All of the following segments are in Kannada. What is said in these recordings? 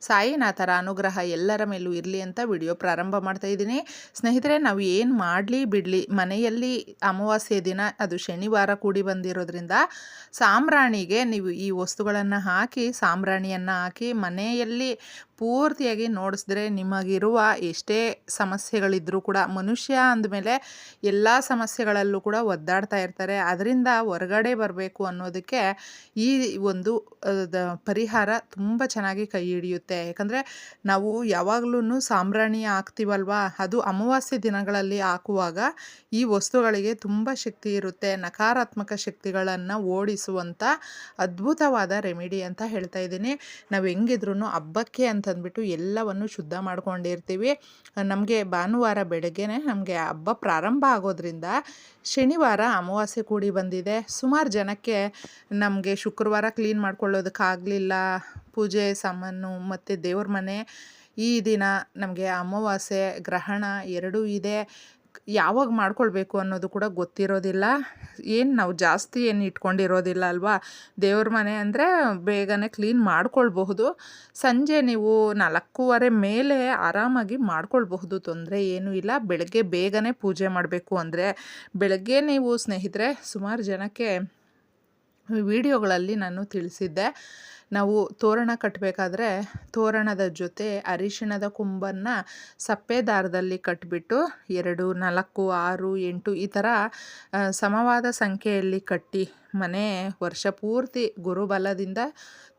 ಸಾಯಿನಾಥರ ಅನುಗ್ರಹ ಎಲ್ಲರ ಮೇಲೂ ಇರಲಿ ಅಂತ ವಿಡಿಯೋ ಪ್ರಾರಂಭ ಮಾಡ್ತಾ ಇದ್ದೀನಿ. ಸ್ನೇಹಿತರೆ, ನಾವು ಏನು ಮಾಡಲಿ ಬಿಡಲಿ, ಮನೆಯಲ್ಲಿ ಅಮಾವಾಸ್ಯೆ ದಿನ, ಅದು ಶನಿವಾರ ಕೂಡಿ ಬಂದಿರೋದ್ರಿಂದ ಸಾಂಬ್ರಾಣಿಗೆ ನೀವು ಈ ವಸ್ತುಗಳನ್ನು ಹಾಕಿ, ಸಾಂಬ್ರಾಣಿಯನ್ನು ಹಾಕಿ, ಮನೆಯಲ್ಲಿ ಪೂರ್ತಿಯಾಗಿ ನೋಡಿಸಿದ್ರೆ ನಿಮಗಿರುವ ಎಷ್ಟೇ ಸಮಸ್ಯೆಗಳಿದ್ದರೂ ಕೂಡ, ಮನುಷ್ಯ ಅಂದಮೇಲೆ ಎಲ್ಲ ಸಮಸ್ಯೆಗಳಲ್ಲೂ ಕೂಡ ಒದ್ದಾಡ್ತಾ ಇರ್ತಾರೆ. ಅದರಿಂದ ಹೊರಗಡೆ ಬರಬೇಕು ಅನ್ನೋದಕ್ಕೆ ಈ ಒಂದು ಪರಿಹಾರ ತುಂಬ ಚೆನ್ನಾಗಿ ಕೈ ಹಿಡಿಯುತ್ತೆ. ಯಾಕಂದರೆ ನಾವು ಯಾವಾಗಲೂ ಸಾಂಬ್ರಾಣಿ ಹಾಕ್ತೀವಲ್ವಾ? ಅದು ಅಮಾವಾಸ್ಯ ದಿನಗಳಲ್ಲಿ ಹಾಕುವಾಗ ಈ ವಸ್ತುಗಳಿಗೆ ತುಂಬ ಶಕ್ತಿ ಇರುತ್ತೆ. ನಕಾರಾತ್ಮಕ ಶಕ್ತಿಗಳನ್ನು ಓಡಿಸುವಂಥ ಅದ್ಭುತವಾದ ರೆಮಿಡಿ ಅಂತ ಹೇಳ್ತಾ ಇದ್ದೀನಿ. ನಾವು ಹೆಂಗಿದ್ರು ಹಬ್ಬಕ್ಕೆ ಅಂತಂದ್ಬಿಟ್ಟು ಎಲ್ಲವನ್ನು ಶುದ್ಧ ಮಾಡ್ಕೊಂಡಿರ್ತೀವಿ. ನಮಗೆ ಭಾನುವಾರ ಬೆಳಗ್ಗೆನೆ ನಮಗೆ ಹಬ್ಬ ಪ್ರಾರಂಭ ಆಗೋದ್ರಿಂದ ಶನಿವಾರ ಅಮಾವಾಸ್ಯೆ ಕೂಡಿ ಬಂದಿದೆ. ಸುಮಾರು ಜನಕ್ಕೆ ನಮಗೆ ಶುಕ್ರವಾರ ಕ್ಲೀನ್ ಮಾಡ್ಕೊಳ್ಳೋದಕ್ಕಾಗಲಿಲ್ಲ. ಪೂಜೆ, ಸಾಮಾನು ಮತ್ತು ದೇವ್ರ ಮನೆ ಈ ದಿನ ನಮಗೆ ಅಮಾವಾಸ್ಯೆ, ಗ್ರಹಣ ಎರಡೂ ಇದೆ. ಯಾವಾಗ ಮಾಡ್ಕೊಳ್ಬೇಕು ಅನ್ನೋದು ಕೂಡ ಗೊತ್ತಿರೋದಿಲ್ಲ. ಏನು ನಾವು ಜಾಸ್ತಿ ಏನು ಇಟ್ಕೊಂಡಿರೋದಿಲ್ಲ ಅಲ್ವಾ? ದೇವ್ರ ಮನೆ ಅಂದರೆ ಬೇಗನೆ ಕ್ಲೀನ್ ಮಾಡ್ಕೊಳ್ಬಹುದು. ಸಂಜೆ ನೀವು ನಾಲ್ಕೂವರೆ ಮೇಲೆ ಆರಾಮಾಗಿ ಮಾಡ್ಕೊಳ್ಬಹುದು. ತೊಂದರೆ ಏನೂ ಇಲ್ಲ. ಬೆಳಗ್ಗೆ ಬೇಗನೆ ಪೂಜೆ ಮಾಡಬೇಕು ಅಂದರೆ ಬೆಳಗ್ಗೆ ನೀವು ಸ್ನೇಹಿತರೆ ಸುಮಾರು ಜನಕ್ಕೆ ವಿಡಿಯೋಗಳಲ್ಲಿ ನಾನು ತಿಳಿಸಿದ್ದೆ. ನಾವು ತೋರಣ ಕಟ್ಟಬೇಕಾದ್ರೆ ತೋರಣದ ಜೊತೆ ಅರಿಶಿಣದ ಕುಂಬನ್ನು ಸಪ್ಪೆ ದಾರದಲ್ಲಿ ಕಟ್ಟಿಬಿಟ್ಟು ಎರಡು, ನಾಲ್ಕು, ಆರು, ಎಂಟು ಈ ಥರ ಸಮವಾದ ಸಂಖ್ಯೆಯಲ್ಲಿ ಕಟ್ಟಿ ಮನೆ ವರ್ಷ ಪೂರ್ತಿ ಗುರುಬಲದಿಂದ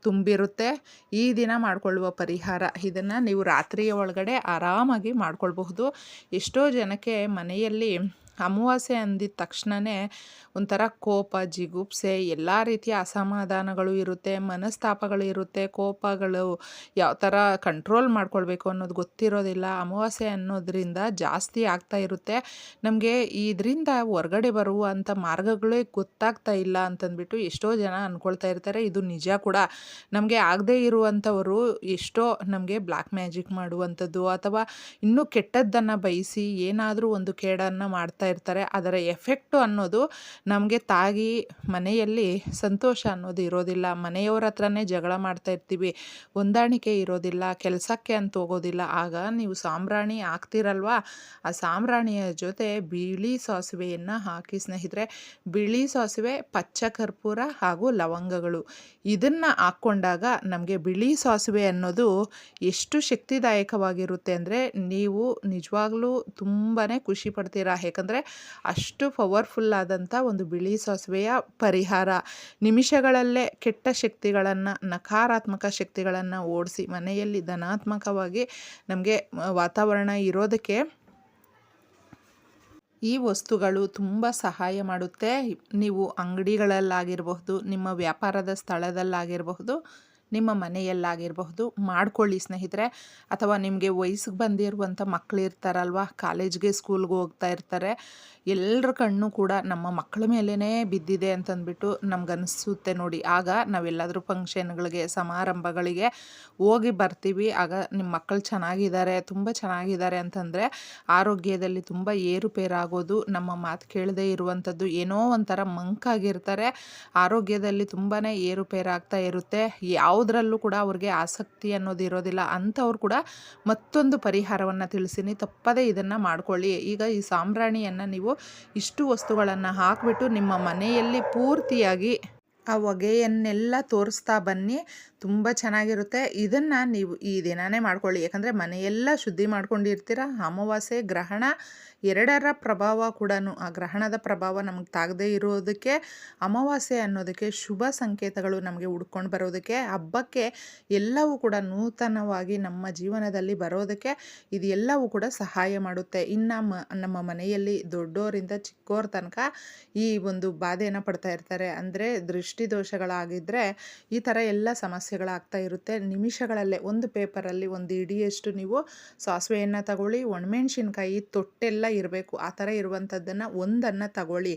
ತುಂಬಿರುತ್ತೆ. ಈ ದಿನ ಮಾಡಿಕೊಳ್ಳುವ ಪರಿಹಾರ. ಇದನ್ನು ನೀವು ರಾತ್ರಿಯ ಒಳಗಡೆ ಆರಾಮಾಗಿ ಮಾಡಿಕೊಳ್ಬಹುದು. ಎಷ್ಟೋ ಜನಕ್ಕೆ ಮನೆಯಲ್ಲಿ ಅಮಾವಾಸ್ಯೆ ಅಂದಿದ ತಕ್ಷಣವೇ ಒಂಥರ ಕೋಪ, ಜಿಗುಪ್ಸೆ, ಎಲ್ಲ ರೀತಿಯ ಅಸಮಾಧಾನಗಳು ಇರುತ್ತೆ, ಮನಸ್ತಾಪಗಳು ಇರುತ್ತೆ, ಕೋಪಗಳು ಯಾವ ಥರ ಕಂಟ್ರೋಲ್ ಮಾಡ್ಕೊಳ್ಬೇಕು ಅನ್ನೋದು ಗೊತ್ತಿರೋದಿಲ್ಲ. ಅಮಾವಾಸ್ಯೆ ಅನ್ನೋದ್ರಿಂದ ಜಾಸ್ತಿ ಆಗ್ತಾ ಇರುತ್ತೆ. ನಮಗೆ ಇದರಿಂದ ಹೊರಗಡೆ ಬರುವಂಥ ಮಾರ್ಗಗಳೇ ಗೊತ್ತಾಗ್ತಾ ಇಲ್ಲ ಅಂತಂದ್ಬಿಟ್ಟು ಎಷ್ಟೋ ಜನ ಅಂದ್ಕೊಳ್ತಾ ಇರ್ತಾರೆ. ಇದು ನಿಜ ಕೂಡ. ನಮಗೆ ಆಗದೇ ಇರುವಂಥವರು ಎಷ್ಟೋ ನಮಗೆ ಬ್ಲ್ಯಾಕ್ ಮ್ಯಾಜಿಕ್ ಮಾಡುವಂಥದ್ದು ಅಥವಾ ಇನ್ನೂ ಕೆಟ್ಟದ್ದನ್ನು ಬಯಸಿ ಏನಾದರೂ ಒಂದು ಕೇಡನ್ನು ಮಾಡ್ತಾ ಇರ್ತಾರೆ. ಅದರ ಎಫೆಕ್ಟು ಅನ್ನೋದು ನಮಗೆ ತಾಗಿ ಮನೆಯಲ್ಲಿ ಸಂತೋಷ ಅನ್ನೋದು ಇರೋದಿಲ್ಲ. ಮನೆಯವರ ಹತ್ರನೇ ಜಗಳ ಮಾಡ್ತಾ ಇರ್ತೀವಿ. ಹೊಂದಾಣಿಕೆ ಇರೋದಿಲ್ಲ. ಕೆಲಸಕ್ಕೆ ಅಂತ ಹೋಗೋದಿಲ್ಲ. ಆಗ ನೀವು ಸಾಂಬ್ರಾಣಿ ಹಾಕ್ತಿರಲ್ವಾ? ಆ ಸಾಂಬ್ರಾಣಿಯ ಜೊತೆ ಬಿಳಿ ಸಾಸಿವೆಯನ್ನು ಹಾಕಿ ಸ್ನೇಹಿತರೆ, ಬಿಳಿ ಸಾಸಿವೆ, ಪಚ್ಚ ಕರ್ಪೂರ ಹಾಗೂ ಲವಂಗಗಳು. ಇದನ್ನು ಹಾಕ್ಕೊಂಡಾಗ ನಮಗೆ ಬಿಳಿ ಸಾಸಿವೆ ಅನ್ನೋದು ಎಷ್ಟು ಶಕ್ತಿದಾಯಕವಾಗಿರುತ್ತೆ ಅಂದರೆ ನೀವು ನಿಜವಾಗ್ಲೂ ತುಂಬಾ ಖುಷಿ ಪಡ್ತೀರಾ? ಯಾಕಂದರೆ ಅಷ್ಟು ಪವರ್ಫುಲ್ ಆದಂಥ ಒಂದು ಬಿಳಿ ಸಾಸಿವೆಯ ಪರಿಹಾರ. ನಿಮಿಷಗಳಲ್ಲೇ ಕೆಟ್ಟ ಶಕ್ತಿಗಳನ್ನು, ನಕಾರಾತ್ಮಕ ಶಕ್ತಿಗಳನ್ನು ಓಡಿಸಿ ಮನೆಯಲ್ಲಿ ಧನಾತ್ಮಕವಾಗಿ ನಮಗೆ ವಾತಾವರಣ ಇರೋದಕ್ಕೆ ಈ ವಸ್ತುಗಳು ತುಂಬ ಸಹಾಯ ಮಾಡುತ್ತೆ. ನೀವು ಅಂಗಡಿಗಳಲ್ಲಾಗಿರಬಹುದು, ನಿಮ್ಮ ವ್ಯಾಪಾರದ ಸ್ಥಳದಲ್ಲಾಗಿರಬಹುದು. ನಿಮ್ಮ ಮನೆಯಲ್ಲಾಗಿರಬಹುದು, ಮಾಡ್ಕೊಳ್ಳಿ ಸ್ನೇಹಿತರೆ. ಅಥವಾ ನಿಮಗೆ ವಯಸ್ಸಿಗೆ ಬಂದಿರುವಂಥ ಮಕ್ಕಳು ಇರ್ತಾರಲ್ವ, ಕಾಲೇಜ್ಗೆ, ಸ್ಕೂಲ್ಗೆ ಹೋಗ್ತಾ ಇರ್ತಾರೆ. ಎಲ್ಲರ ಕಣ್ಣು ಕೂಡ ನಮ್ಮ ಮಕ್ಕಳ ಮೇಲೇ ಬಿದ್ದಿದೆ ಅಂತಂದ್ಬಿಟ್ಟು ನಮ್ಗನ್ನಿಸುತ್ತೆ ನೋಡಿ. ಆಗ ನಾವೆಲ್ಲಾದರೂ ಫಂಕ್ಷನ್ಗಳಿಗೆ, ಸಮಾರಂಭಗಳಿಗೆ ಹೋಗಿ ಬರ್ತೀವಿ. ಆಗ ನಿಮ್ಮ ಮಕ್ಕಳು ಚೆನ್ನಾಗಿದ್ದಾರೆ, ತುಂಬ ಚೆನ್ನಾಗಿದ್ದಾರೆ ಅಂತಂದರೆ ಆರೋಗ್ಯದಲ್ಲಿ ತುಂಬ ಏರುಪೇರಾಗೋದು, ನಮ್ಮ ಮಾತು ಕೇಳದೇ ಇರುವಂಥದ್ದು ಏನೋ ಒಂಥರ ಮಂಕಾಗಿರ್ತಾರೆ. ಆರೋಗ್ಯದಲ್ಲಿ ತುಂಬಾ ಏರುಪೇರಾಗ್ತಾ ಇರುತ್ತೆ. ಯಾವುದರಲ್ಲೂ ಕೂಡ ಅವ್ರಿಗೆ ಆಸಕ್ತಿ ಅನ್ನೋದು ಇರೋದಿಲ್ಲ. ಅಂಥವ್ರು ಕೂಡ ಮತ್ತೊಂದು ಪರಿಹಾರವನ್ನು ತಿಳಿಸಿನಿ. ತಪ್ಪದೇ ಇದನ್ನು ಮಾಡ್ಕೊಳ್ಳಿ. ಈಗ ಈ ಸಾಂಬ್ರಾಣಿಯನ್ನು ನೀವು ಇಷ್ಟು ವಸ್ತುಗಳನ್ನು ಹಾಕಿಬಿಟ್ಟು ನಿಮ್ಮ ಮನೆಯಲ್ಲಿ ಪೂರ್ತಿಯಾಗಿ ಆ ಹೊಗೆಯನ್ನೆಲ್ಲ ತೋರಿಸ್ತಾ ಬನ್ನಿ. ತುಂಬ ಚೆನ್ನಾಗಿರುತ್ತೆ. ಇದನ್ನು ನೀವು ಈ ದಿನಾನೇ ಮಾಡ್ಕೊಳ್ಳಿ. ಯಾಕಂದರೆ ಮನೆಯೆಲ್ಲ ಶುದ್ಧಿ ಮಾಡ್ಕೊಂಡಿರ್ತೀರ? ಅಮಾವಾಸ್ಯೆ, ಗ್ರಹಣ ಎರಡರ ಪ್ರಭಾವ ಕೂಡ ಆ ಗ್ರಹಣದ ಪ್ರಭಾವ ನಮಗೆ ತಾಗದೇ ಇರೋದಕ್ಕೆ, ಅಮಾವಾಸ್ಯೆ ಅನ್ನೋದಕ್ಕೆ ಶುಭ ಸಂಕೇತಗಳು ನಮಗೆ ಹುಡ್ಕೊಂಡು ಬರೋದಕ್ಕೆ, ಹಬ್ಬಕ್ಕೆ ಎಲ್ಲವೂ ಕೂಡ ನೂತನವಾಗಿ ನಮ್ಮ ಜೀವನದಲ್ಲಿ ಬರೋದಕ್ಕೆ ಇದೆಲ್ಲವೂ ಕೂಡ ಸಹಾಯ ಮಾಡುತ್ತೆ. ಇನ್ನು ಮ, ನಮ್ಮ ಮನೆಯಲ್ಲಿ ದೊಡ್ಡೋರಿಂದ ಚಿಕ್ಕೋರ ತನಕ ಈ ಒಂದು ಬಾಧೆಯನ್ನು ಪಡ್ತಾ ಇರ್ತಾರೆ. ಅಂದರೆ ದೃಷ್ಟಿ ದೃಷ್ಟಿ ದೋಷಗಳಾಗಿದ್ದರೆ ಈ ಥರ ಎಲ್ಲ ಸಮಸ್ಯೆಗಳಾಗ್ತಾ ಇರುತ್ತೆ. ನಿಮಿಷಗಳಲ್ಲೇ, ಒಂದು ಪೇಪರಲ್ಲಿ ಒಂದು ಇಡಿಯಷ್ಟು ನೀವು ಸಾಸಿವೆಯನ್ನು ತಗೊಳ್ಳಿ, ಒಣಮೆಣ್ಸಿನ್ಕಾಯಿ, ತೊಟ್ಟೆಲ್ಲ ಇರಬೇಕು. ಆ ಥರ ಇರುವಂಥದ್ದನ್ನು ಒಂದನ್ನು ತಗೊಳ್ಳಿ.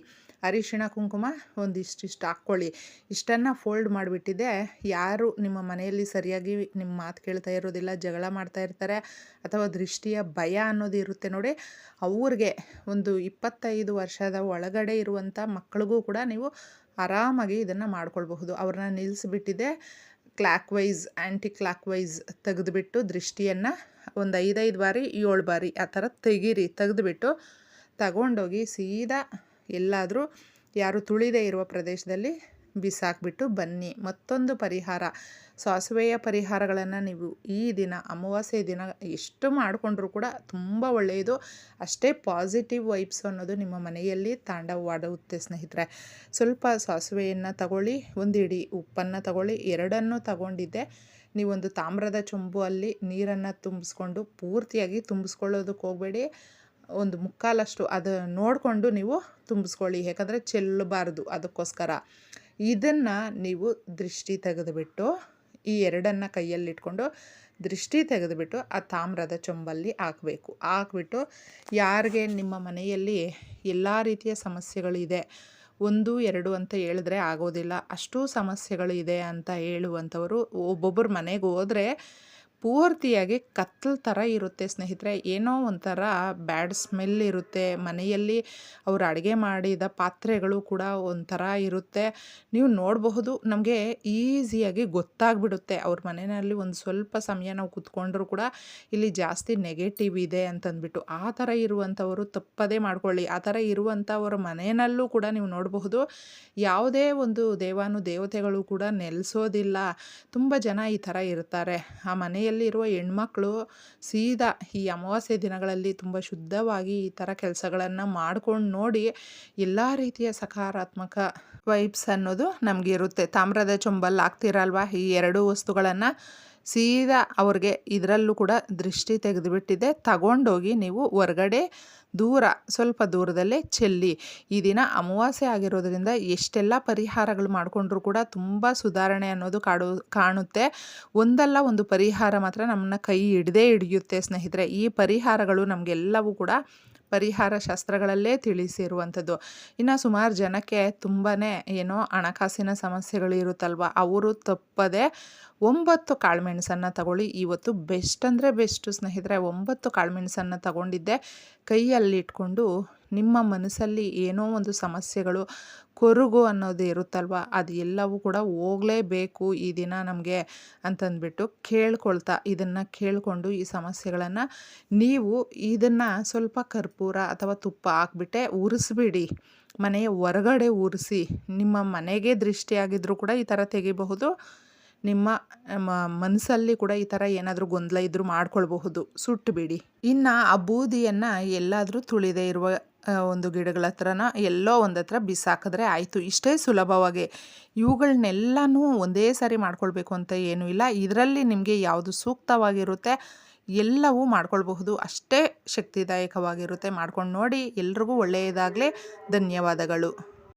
ಅರಿಶಿಣ, ಕುಂಕುಮ ಒಂದಿಷ್ಟಿಷ್ಟು ಹಾಕ್ಕೊಳ್ಳಿ. ಇಷ್ಟನ್ನು ಫೋಲ್ಡ್ ಮಾಡಿಬಿಟ್ಟಿದೆ. ಯಾರು ನಿಮ್ಮ ಮನೆಯಲ್ಲಿ ಸರಿಯಾಗಿ ನಿಮ್ಮ ಮಾತು ಕೇಳ್ತಾ ಇರೋದಿಲ್ಲ, ಜಗಳ ಮಾಡ್ತಾ ಇರ್ತಾರೆ ಅಥವಾ ದೃಷ್ಟಿಯ ಭಯ ಅನ್ನೋದು ಇರುತ್ತೆ ನೋಡಿ, ಅವ್ರಿಗೆ ಒಂದು ಇಪ್ಪತ್ತೈದು ವರ್ಷದ ಒಳಗಡೆ ಇರುವಂಥ ಮಕ್ಕಳಿಗೂ ಕೂಡ ನೀವು ಆರಾಮಾಗಿ ಇದನ್ನು ಮಾಡ್ಕೊಳ್ಬಹುದು. ಅವ್ರನ್ನ ನಿಲ್ಲಿಸ್ಬಿಟ್ಟಿದೆ ಕ್ಲಾಕ್ ವೈಸ್ ಆ್ಯಂಟಿ ಕ್ಲಾಕ್ ವೈಸ್ ತೆಗೆದುಬಿಟ್ಟು ದೃಷ್ಟಿಯನ್ನು ಒಂದು ಐದೈದು ಬಾರಿ, ಏಳು ಬಾರಿ ಆ ಥರ ತೆಗೀರಿ, ತೆಗೆದುಬಿಟ್ಟು ತಗೊಂಡೋಗಿ ಸೀದಾ ಎಲ್ಲಾದರೂ ಯಾರು ತುಳಿದೇ ಇರುವ ಪ್ರದೇಶದಲ್ಲಿ ಬಿಸಾಕ್ಬಿಟ್ಟು ಬನ್ನಿ. ಮತ್ತೊಂದು ಪರಿಹಾರ. ಸಾಸಿವೆಯ ಪರಿಹಾರಗಳನ್ನು ನೀವು ಈ ದಿನ, ಅಮಾವಾಸ್ಯೆ ದಿನ ಎಷ್ಟು ಮಾಡಿಕೊಂಡ್ರೂ ಕೂಡ ತುಂಬ ಒಳ್ಳೆಯದು. ಅಷ್ಟೇ ಪಾಸಿಟಿವ್ ವೈಬ್ಸ್ ಅನ್ನೋದು ನಿಮ್ಮ ಮನೆಯಲ್ಲಿ ತಾಂಡವವಾಡುತ್ತೆ ಸ್ನೇಹಿತರೆ. ಸ್ವಲ್ಪ ಸಾಸಿವೆಯನ್ನು ತಗೊಳ್ಳಿ ಒಂದು ಇಡಿ ಉಪ್ಪನ್ನು ತಗೊಳ್ಳಿ. ಎರಡನ್ನು ತಗೊಂಡಿದ್ದೆ. ನೀವೊಂದು ತಾಮ್ರದ ಚೊಂಬು ಅಲ್ಲಿ ನೀರನ್ನು ತುಂಬಿಸ್ಕೊಂಡು ಪೂರ್ತಿಯಾಗಿ ತುಂಬಿಸ್ಕೊಳ್ಳೋದಕ್ಕೆ ಹೋಗಬೇಡಿ. ಒಂದು ಮುಕ್ಕಾಲಷ್ಟು ಅದು ನೋಡಿಕೊಂಡು ನೀವು ತುಂಬಿಸ್ಕೊಳ್ಳಿ. ಯಾಕಂದರೆ ಚೆಲ್ಲಬಾರ್ದು ಅದಕ್ಕೋಸ್ಕರ. ಇದನ್ನು ನೀವು ದೃಷ್ಟಿ ತೆಗೆದುಬಿಟ್ಟು ಈ ಎರಡನ್ನು ಕೈಯಲ್ಲಿಟ್ಕೊಂಡು ದೃಷ್ಟಿ ತೆಗೆದುಬಿಟ್ಟು ಆ ತಾಮ್ರದ ಚೊಂಬಲ್ಲಿ ಹಾಕಬೇಕು. ಹಾಕ್ಬಿಟ್ಟು ಯಾರಿಗೆ ನಿಮ್ಮ ಮನೆಯಲ್ಲಿ ಎಲ್ಲ ರೀತಿಯ ಸಮಸ್ಯೆಗಳಿದೆ ಒಂದು, ಎರಡು ಅಂತ ಹೇಳಿದ್ರೆ ಆಗೋದಿಲ್ಲ. ಅಷ್ಟು ಸಮಸ್ಯೆಗಳು ಇದೆ ಅಂತ ಹೇಳುವಂಥವರು ಒಬ್ಬೊಬ್ಬರ ಮನೆಗೆ ಹೋದರೆ ಪೂರ್ತಿಯಾಗಿ ಕತ್ತಲ ಥರ ಇರುತ್ತೆ ಸ್ನೇಹಿತರೆ. ಏನೋ ಒಂಥರ ಬ್ಯಾಡ್ ಸ್ಮೆಲ್ ಇರುತ್ತೆ. ಮನೆಯಲ್ಲಿ ಅವರು ಅಡುಗೆ ಮಾಡಿದ ಪಾತ್ರೆಗಳು ಕೂಡ ಒಂಥರ ಇರುತ್ತೆ. ನೀವು ನೋಡಬಹುದು, ನಮಗೆ ಈಸಿಯಾಗಿ ಗೊತ್ತಾಗ್ಬಿಡುತ್ತೆ. ಅವ್ರ ಮನೆಯಲ್ಲಿ ಒಂದು ಸ್ವಲ್ಪ ಸಮಯ ನಾವು ಕೂತ್ಕೊಂಡ್ರೂ ಕೂಡ ಇಲ್ಲಿ ಜಾಸ್ತಿ ನೆಗೆಟಿವ್ ಇದೆ ಅಂತಂದ್ಬಿಟ್ಟು. ಆ ಥರ ಇರುವಂಥವರು ತಪ್ಪದೇ ಮಾಡ್ಕೊಳ್ಳಿ. ಆ ಥರ ಇರುವಂಥವ್ರ ಮನೆಯಲ್ಲೂ ಕೂಡ ನೀವು ನೋಡಬಹುದು, ಯಾವುದೇ ಒಂದು ದೇವಾನು ದೇವತೆಗಳು ಕೂಡ ನೆಲೆಸೋದಿಲ್ಲ. ತುಂಬ ಜನ ಈ ಥರ ಇರ್ತಾರೆ. ಆ ಮನೆಯಲ್ಲಿ ಇರುವ ಹೆಣ್ಮಕ್ಳು ಸೀದಾ ಈ ಅಮಾವಾಸ್ಯೆ ದಿನಗಳಲ್ಲಿ ತುಂಬ ಶುದ್ಧವಾಗಿ ಈ ಥರ ಕೆಲಸಗಳನ್ನು ಮಾಡ್ಕೊಂಡು ನೋಡಿ ಎಲ್ಲ ರೀತಿಯ ಸಕಾರಾತ್ಮಕ ವೈಬ್ಸ್ ಅನ್ನೋದು ನಮಗಿರುತ್ತೆ ತಾಮ್ರದ ಚೊಂಬಲ್ ಆಗ್ತಿರಲ್ವಾ ಈ ಎರಡು ವಸ್ತುಗಳನ್ನು ಸೀದಾ ಅವ್ರಿಗೆ ಇದರಲ್ಲೂ ಕೂಡ ದೃಷ್ಟಿ ತೆಗೆದುಬಿಟ್ಟಿದೆ. ತಗೊಂಡೋಗಿ ನೀವು ಹೊರ್ಗಡೆ ದೂರ, ಸ್ವಲ್ಪ ದೂರದಲ್ಲೇ ಚೆಲ್ಲಿ. ಈ ದಿನ ಅಮಾವಾಸ್ಯೆ ಆಗಿರೋದ್ರಿಂದ ಎಷ್ಟೆಲ್ಲ ಪರಿಹಾರಗಳು ಮಾಡಿಕೊಂಡ್ರೂ ಕೂಡ ತುಂಬ ಸುಧಾರಣೆ ಅನ್ನೋದು ಕಾಡು, ಕಾಣುತ್ತೆ. ಒಂದಲ್ಲ ಒಂದು ಪರಿಹಾರ ಮಾತ್ರ ನಮ್ಮನ್ನ ಕೈ ಹಿಡದೇ ಹಿಡಿಯುತ್ತೆ ಸ್ನೇಹಿತರೆ. ಈ ಪರಿಹಾರಗಳು ನಮಗೆಲ್ಲವೂ ಕೂಡ ಪರಿಹಾರ ಶಾಸ್ತ್ರಗಳಲ್ಲೇ ತಿಳಿಸಿರುವಂಥದ್ದು. ಇನ್ನು ಸುಮಾರು ಜನಕ್ಕೆ ತುಂಬಾ ಏನೋ ಹಣಕಾಸಿನ ಸಮಸ್ಯೆಗಳು ಇರುತ್ತಲ್ವ? ಅವರು ತಪ್ಪದೆ ಒಂಬತ್ತು ಕಾಳುಮೆಣಸನ್ನು ತಗೊಳ್ಳಿ. ಇವತ್ತು ಬೆಸ್ಟ್ ಅಂದರೆ ಬೆಸ್ಟು. ಸ್ನೇಹಿತರೆ, ಒಂಬತ್ತು ಕಾಳುಮೆಣಸನ್ನು ತಗೊಂಡಿದ್ದೆ. ಕೈಯಲ್ಲಿಟ್ಕೊಂಡು ನಿಮ್ಮ ಮನಸ್ಸಲ್ಲಿ ಏನೋ ಒಂದು ಸಮಸ್ಯೆಗಳು ಕೊರಗು ಅನ್ನೋದು ಇರುತ್ತಲ್ವ? ಅದು ಎಲ್ಲವೂ ಕೂಡ ಹೋಗಲೇಬೇಕು ಈ ದಿನ ನಮಗೆ ಅಂತಂದ್ಬಿಟ್ಟು ಕೇಳ್ಕೊಳ್ತಾ ಇದನ್ನು ಕೇಳಿಕೊಂಡು ಈ ಸಮಸ್ಯೆಗಳನ್ನು ನೀವು ಇದನ್ನು ಸ್ವಲ್ಪ ಕರ್ಪೂರ ಅಥವಾ ತುಪ್ಪ ಹಾಕ್ಬಿಟ್ಟೆ ಉರಿಸ್ಬಿಡಿ. ಮನೆಯ ಹೊರಗಡೆ ಉರಿಸಿ. ನಿಮ್ಮ ಮನೆಗೆ ದೃಷ್ಟಿಯಾಗಿದ್ದರೂ ಕೂಡ ಈ ಥರ ತೆಗಿಬಹುದು. ನಿಮ್ಮ ಮನಸ್ಸಲ್ಲಿ ಕೂಡ ಈ ಥರ ಏನಾದರೂ ಗೊಂದಲ ಇದ್ದರೂ ಮಾಡ್ಕೊಳ್ಬಹುದು. ಸುಟ್ಟುಬಿಡಿ ಇನ್ನು ಆ ಬೂದಿಯನ್ನು ಎಲ್ಲಾದರೂ ತುಳಿದೇ ಇರುವ ಒಂದು ಗಿಡಗಳ ಹತ್ರನ ಎಲ್ಲೋ ಒಂದು ಹತ್ರ ಬಿಸಾಕಿದ್ರೆ ಆಯಿತು. ಇಷ್ಟೇ ಸುಲಭವಾಗಿ. ಇವುಗಳನ್ನೆಲ್ಲನೂ ಒಂದೇ ಸಾರಿ ಮಾಡ್ಕೊಳ್ಬೇಕು ಅಂತ ಏನೂ ಇಲ್ಲ. ಇದರಲ್ಲಿ ನಿಮಗೆ ಯಾವುದು ಸೂಕ್ತವಾಗಿರುತ್ತೆ ಎಲ್ಲವೂ ಮಾಡ್ಕೊಳ್ಬಹುದು. ಅಷ್ಟೇ ಶಕ್ತಿದಾಯಕವಾಗಿರುತ್ತೆ. ಮಾಡ್ಕೊಂಡು ನೋಡಿ ಎಲ್ರಿಗೂ ಒಳ್ಳೆಯದಾಗಲಿ. ಧನ್ಯವಾದಗಳು.